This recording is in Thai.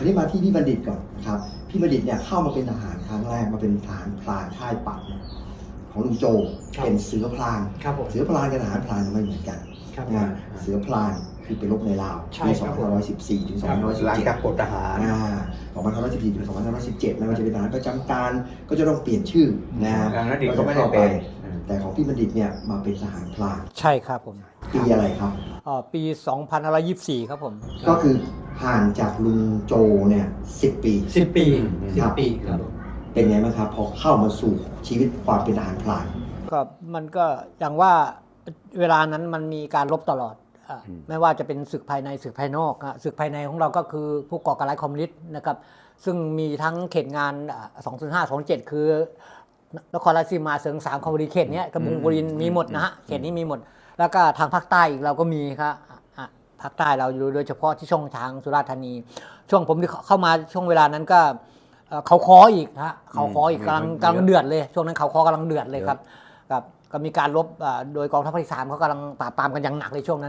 ราวนี้มาที่พี่บัณฑิตก่อนนะครับ พี่บัณฑิตเนี่ยเข้ามาเป็นทหารครั้งแรกมาเป็นทหารพรานค่ายปักเนี่ยของลุงโจครับเป็นเสือพรานครับผมเสือพรานกับทหารพรานไม่เหมือนกันครับนะเสือพรานคือไปรบในลาวใช่ปีครับผม2514ถึงครับ2517หลังจากปลดทหาร อ่า2514ถึง2517ไม่ว่าจะเป็นทหารประจำการก็จะต้องเปลี่ยนชื่อนะดังนั้นเด็กก็ไม่ได้เป็นแต่ของพี่บัณฑิตเนี่ยมาเป็นทหารพรานใช่ครับผมปีอะไรครับ เอ่อปี 2524 ครับผม ก็คือ ห่างจากลุงโจเนี่ย10ปี สิบปีคสิรับบปีครับผมเป็นไงบ้างครับ พอเข้ามาสู่ชีวิตความเป็นทหารพรานก็มันก็อย่างว่าเวลานั้นมันมีการรบตลอดอะอืมไม่ว่าจะเป็นศึกภายในศึกภายนอกอะศึกภายในของเราก็คือผู้ก่อการร้ายคอมมิวนิสต์นะครับ ซึ่งมีทั้งเขตงาน2 5 2 7 คือนครราชสีมาเสริงสามคอมบุรีเขตเนี้ยกระบุงบุรีมีหมดนะฮะเขตนี้มีหมด แล้วก็ทางภาคใต้อีกเราก็มีครับอะ ภาคใต้เราอยู่โดยเฉพาะที่ช่องทางสุราษฎร์ธานี ช่วงผมที่เข้ามาช่วงเวลานั้นก็เอ่อเขาคออีกนะฮะเขาคออีกอืมกำลังเยอะกำลังเดือดเลย ช่วงนั้นเขาคอกำลังเดือดเลยครับครับก็มีการรบอ่าโดยกองทัพภาคที่สามเขากำลังปราบปรามกันอย่างหนักในช่วงนั้น